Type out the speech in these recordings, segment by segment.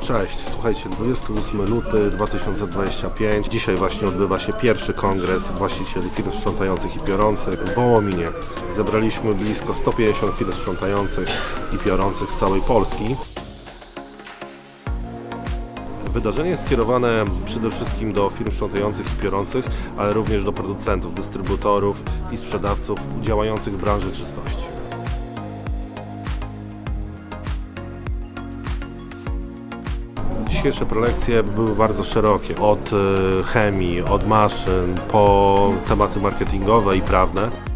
Cześć, słuchajcie, 28 luty 2025. Dzisiaj właśnie odbywa się pierwszy kongres właścicieli firm sprzątających i piorących w Wołominie. Zebraliśmy blisko 150 firm sprzątających i piorących z całej Polski. Wydarzenie jest skierowane przede wszystkim do firm sprzątających i piorących, ale również do producentów, dystrybutorów i sprzedawców działających w branży czystości. Dzisiejsze prelekcje były bardzo szerokie, od e, chemii, od maszyn, po tematy marketingowe i prawne.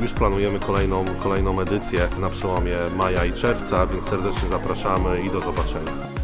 Już planujemy kolejną, kolejną edycję na przełomie maja i czerwca, więc serdecznie zapraszamy i do zobaczenia.